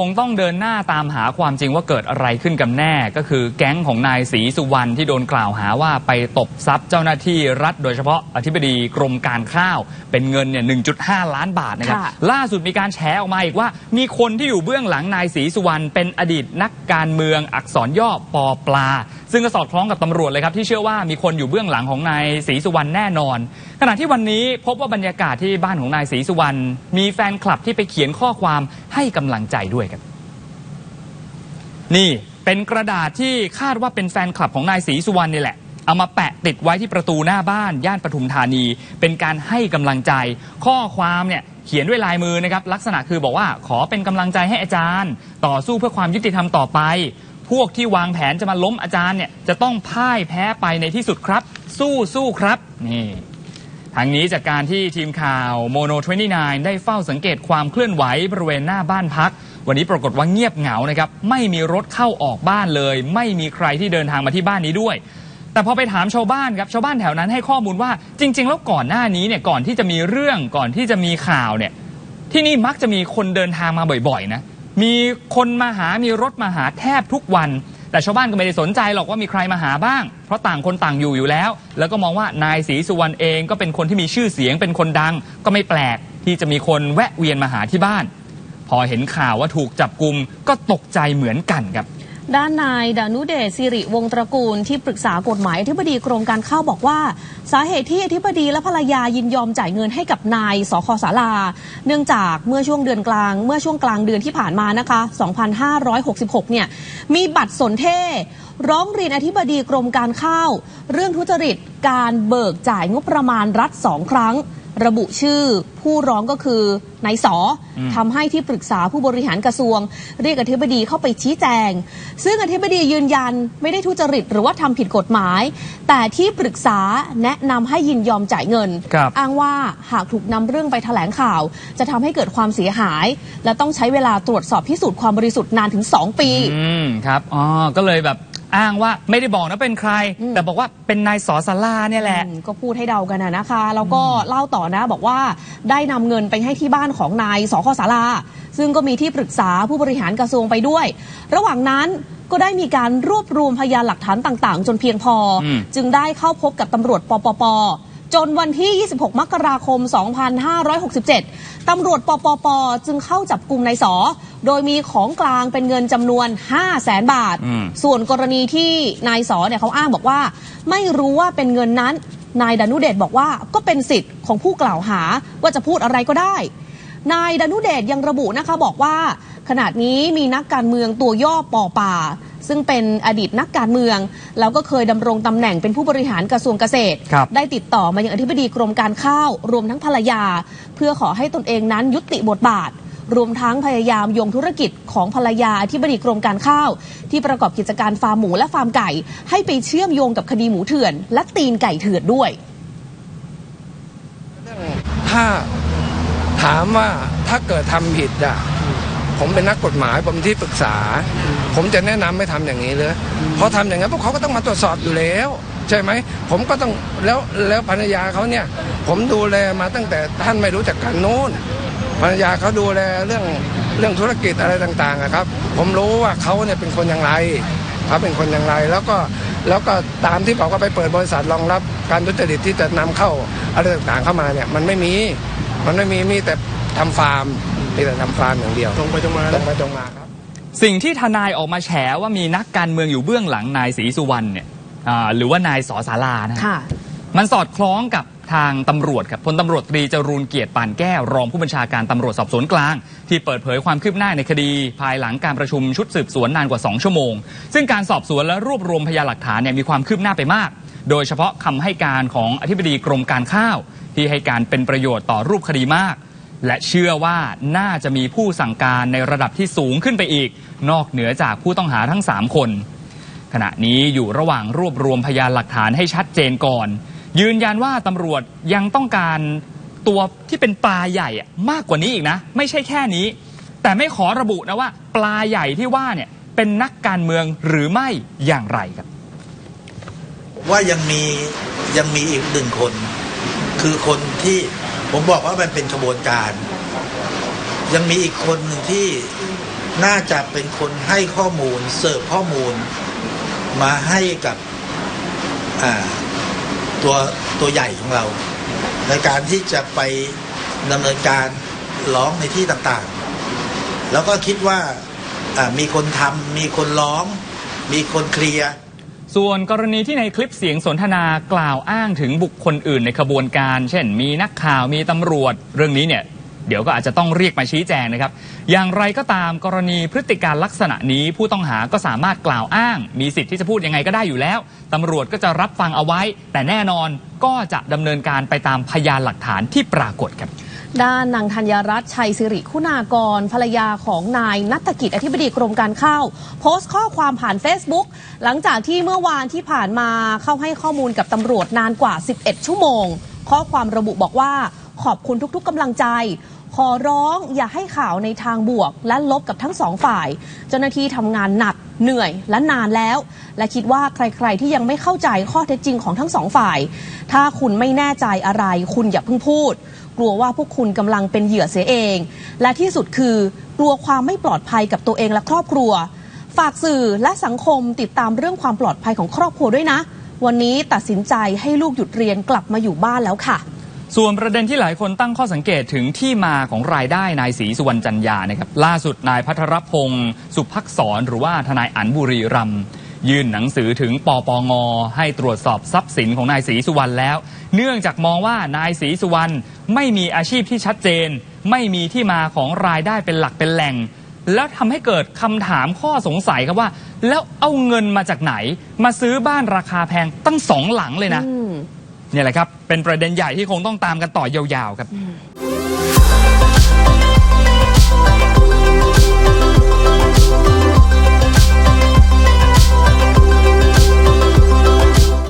คงต้องเดินหน้าตามหาความจริงว่าเกิดอะไรขึ้นกันแน่ ก็คือแก๊งของนายศรีสุวรรณที่โดนกล่าวหาว่าไปตบทรัพย์เจ้าหน้าที่รัฐโดยเฉพาะอธิบดีกรมการข้าว เป็นเงินเนี่ย 1.5 ล้านบาทนะครับค่ะล่าสุดมีการแฉออกมาอีกว่า มีคนที่อยู่เบื้องหลังนายศรีสุวรรณเป็นอดีตนักการเมืองอักษรย่อปอปลา ซึ่งก็สอดคล้องกับตำรวจเลยครับที่เชื่อว่ามีคนอยู่เบื้องหลังของนายศรีสุวรรณแน่นอน ขณะที่วันนี้พบว่าบรรยากาศที่บ้านของนายศรีสุวรรณมีแฟนคลับที่ไปเขียนข้อความให้กำลังใจด้วยครับ นี่เป็นกระดาษที่คาดว่าเป็นแฟนคลับของนายศรีสุวรรณนี่แหละเอามาแปะติดไว้ที่ประตูหน้าบ้าน ย่านปทุมธานี เป็นการให้กำลังใจ ข้อความเนี่ยเขียนด้วยลายมือนะครับ ลักษณะคือบอกว่าขอเป็นกำลังใจให้อาจารย์ ต่อสู้เพื่อความยุติธรรมต่อไป พวกที่วางแผนจะมาล้มอาจารย์เนี่ยจะต้องพ่ายแพ้ไปในที่สุดครับ สู้สู้ครับนี่ทางนี้จากการที่ทีมข่าวโมโน 29 ได้เฝ้าสังเกตความเคลื่อนไหวบริเวณหน้าบ้านพัก วันนี้ปรากฏว่าเงียบเหงานะครับ ไม่มีรถเข้าออกบ้านเลย ไม่มีใครที่เดินทางมาที่บ้านนี้ด้วย แต่พอไปถามชาวบ้านครับชาวบ้านแถวนั้นให้ข้อมูลว่าจริง ๆ แล้วก่อนหน้านี้เนี่ยก่อนที่จะมีเรื่องก่อนที่จะมีข่าวเนี่ยที่นี่มักจะมีคนเดินทางมาบ่อยๆนะ มีคนมาหามีรถมาหาแทบทุกวัน แต่ชาวบ้านก็ไม่ได้สนใจหรอกว่ามีใครมาหาบ้าง เพราะต่างคนต่างอยู่อยู่แล้ว แล้วก็มองว่านายศรีสุวรรณเองก็เป็นคนที่มีชื่อเสียงเป็นคนดัง ก็ไม่แปลกที่จะมีคนแวะเวียนมาหาที่บ้าน พอเห็นข่าวว่าถูกจับกลุมก็ตกใจเหมือนกันครับ ด้านนายดานุเดชสิริวงศ์ตระกูลที่ปรึกษากฎหมายอธิบดีกรมการข้าวบอกว่า สาเหตุที่อธิบดีและภรรยายินยอมจ่ายเงินให้กับนายสคสาราเนื่องจากเมื่อช่วงเดือนกลาง เมื่อช่วงกลางเดือนที่ผ่านมานะคะ 2566 เนี่ยมีบัตรสนเทร้องเรียนอธิบดีกรมการข้าว เรื่องทุจริตการเบิกจ่ายงบประมาณรัฐสองครั้ง ระบุชื่อ ผู้ร้องก็คือนายสออมทำให้ที่ปรึกษาผู้บริหารกระทรวง เรียกอธิบดีเข้าไปชี้แจง ซึ่งอธิบดียืนยันไม่ได้ทุจริตหรือว่าทำผิดกฎหมาย แต่ที่ปรึกษาแนะนำให้ยินยอมจ่ายเงินครับอ้างว่าหากถูกนำเรื่องไปแถลงข่าว จะทำให้เกิดความเสียหาย และต้องใช้เวลาตรวจสอบพิสูจน์ความบริสุทธิ์นานถึง 2 ปี อืมครับอ๋อก็เลยแบบอ้างว่าไม่ได้บอกนะเป็นใครอืมแต่บอกว่าเป็นนายสอสาราเนี่ยแหละอืมก็พูดให้เดากันนะนะคะ แล้วก็เล่าต่อนะบอกว่าได้นำเงินไปให้ที่บ้านของนายสคสาราซึ่งก็มีที่ปรึกษาผู้บริหารกระทรวงไปด้วย ระหว่างนั้นก็ได้มีการรวบรวมพยานหลักฐานต่าง ๆ จนเพียงพออมจึงได้เข้าพบกับตำรวจปปปจนวันที่ 26 มกราคม 2567 ตำรวจปปป จึงเข้าจับกลุ่มนายสอ โดยมีของกลางเป็นเงินจำนวน 5 0 0แสนบาทอืมส่วนกรณีที่นายสอเนี่ยเขาอ้างบอกว่า ไม่รู้ว่าเป็นเงินนั้น นายดนุเดชบอกว่าก็เป็นสิทธิ์ของผู้กล่าวหาว่าจะพูดอะไรก็ได้ นายดนุเดชยังระบุนะคะบอกว่า ขณะนี้มีนักการเมืองตัวย่อปอป่า ซึ่งเป็นอดีตนักการเมือง แล้วก็เคยดำรงตำแหน่งเป็นผู้บริหารกระทรวงเกษตรครับได้ติดต่อมายังอธิบดีกรมการข้าว รวมทั้งภรรยา เพื่อขอให้ตนเองนั้นยุติบทบาท รวมทั้งพยายามโยงธุรกิจของภรรยาอธิบดีกรมการข้าว ที่ประกอบกิจการฟาร์มหมูและฟาร์มไก่ ให้ไปเชื่อมโยงกับคดีหมูเถื่อน และตีนไก่เถื่อนด้วย ถ้าถามว่าถ้าเกิดทำผิดอะผมเป็นนักกฎหมายผมที่ปรึกษา ผมจะแนะนำไม่ทำอย่างนี้เลยเพราะทำอย่างนั้นพวกเขาก็ต้องมาตรวจสอบอยู่แล้ว ใช่ไหม ผมก็ต้องแล้วแล้วภรรยาเขาเนี่ย ผมดูแลมาตั้งแต่ท่านไม่รู้จักกันโน้น ภรรยาเขาดูแลเรื่องเรื่องธุรกิจอะไรต่างๆอะครับ ผมรู้ว่าเขาเนี่ยเป็นคนอย่างไรเขาเป็นคนอย่างไร แล้วก็แล้วก็ตามที่บอกว่าไปเปิดบริษัทรองรับการทุจริตที่จะนำเข้าอะไรต่างๆเข้ามาเนี่ยมันไม่มีมันไม่มีมีแต่ทำฟาร์มมีแต่ทำฟาร์มอย่างเดียวตรงไปตรงมาตนะรงไปตรงมาครับสิ่งที่ทนายออกมาแฉว่ามีนักการเมืองอยู่เบื้องหลังนายศรีสุวรรณเนี่ยอ่าหรือว่านายสอสารานะค่ะมันสอดคล้องกับ ทางตำรวจครับพลตำรวจตรีจรูนเกียรติปานแก้วรองผู้บัญชาการตำรวจสอบสวนกลาง ที่เปิดเผยความคืบหน้าในคดี ภายหลังการประชุมชุดสืบสวนนานกว่า 2 ชั่วโมง ซึ่งการสอบสวนและรวบรวมพยานหลักฐานเนี่ยมีความคืบหน้าไปมาก โดยเฉพาะคำให้การของอธิบดีกรมการข้าว ที่ให้การเป็นประโยชน์ต่อรูปคดีมาก และเชื่อว่าน่าจะมีผู้สั่งการในระดับที่สูงขึ้นไปอีก นอกเหนือจากผู้ต้องหาทั้ง 3 คน ขณะนี้อยู่ระหว่างรวบรวมพยานหลักฐานให้ชัดเจนก่อน ยืนยันว่าตำรวจยังต้องการตัวที่เป็นปลาใหญ่มากกว่านี้อีกนะ ไม่ใช่แค่นี้ แต่ไม่ขอระบุนะว่า ปลาใหญ่ที่ว่าเนี่ยเป็นนักการเมืองหรือไม่อย่างไรครับ ว่ายังมียังมีอีกหนึ่งคน คือคนที่ผมบอกว่ามันเป็นขบวนการ ยังมีอีกคนหนึ่งที่น่าจะเป็นคนให้ข้อมูลเสิร์ฟข้อมูล มาให้กับอ่า ตัวตัวใหญ่ของเรา ในการที่จะไปดำเนินการร้องในที่ต่างๆ แล้วก็คิดว่ามีคนทำมีคนร้อง มีคนเคลียร์ส่วนกรณีที่ในคลิปเสียงสนทนากล่าวอ้างถึงบุคคลอื่นในขบวนการ เช่น มีนักข่าวมีตำรวจ เรื่องนี้เนี่ย เดี๋ยวก็อาจจะต้องเรียกมาชี้แจงนะครับ อย่างไรก็ตามกรณีพฤติการลักษณะนี้ผู้ต้องหาก็สามารถกล่าวอ้าง มีสิทธิ์ที่จะพูดยังไงก็ได้อยู่แล้วตำรวจก็จะรับฟังเอาไว้ แต่แน่นอนก็จะดำเนินการไปตามพยานหลักฐานที่ปรากฏครับ ด้านนางธัญรัตน์ชัยสิริคุณากร ภรรยาของนายนัฐกิจอธิบดีกรมการข้าว โพสต์ข้อความผ่าน Facebook หลังจากที่เมื่อวานที่ผ่านมาเข้าให้ข้อมูลกับตำรวจนานกว่า 11 ชั่วโมง ข้อความระบุบอกว่าขอบคุณทุกๆกำลังใจ ขอร้องอย่าให้ข่าวในทางบวก และลบกับทั้งสองฝ่าย เจ้าหน้าที่ทำงานหนักเหนื่อยและนานแล้ว และคิดว่าใครๆที่ยังไม่เข้าใจข้อเท็จจริงของทั้งสองฝ่าย ถ้าคุณไม่แน่ใจอะไร คุณอย่าเพิ่งพูด กลัวว่าพวกคุณกำลังเป็นเหยื่อเสียเอง และที่สุดคือกลัวความไม่ปลอดภัยกับตัวเองและครอบครัว ฝากสื่อและสังคมติดตามเรื่องความปลอดภัยของครอบครัวด้วยนะ วันนี้ตัดสินใจให้ลูกหยุดเรียนกลับมาอยู่บ้านแล้วค่ะ ส่วนประเด็นที่หลายคนตั้งข้อสังเกตถึงที่มาของรายได้นายศรีสุวรรณจันยานะครับล่าสุดนายพัทรพงศ์สุภักษรหรือว่าทนายอันบุรีรัมยื่นหนังสือถึงปปงให้ตรวจสอบทรัพย์สินของนายศรีสุวรรณแล้ว เนื่องจากมองว่านายศรีสุวรรณไม่มีอาชีพที่ชัดเจน ไม่มีที่มาของรายได้เป็นหลักเป็นแหล่ง แล้วทำให้เกิดคำถามข้อสงสัยครับว่า แล้วเอาเงินมาจากไหน มาซื้อบ้านราคาแพงตั้งสองหลังเลยนะ เนี่ยแหละครับ เป็นประเด็นใหญ่ที่คงต้องตามกันต่อยาวๆครับ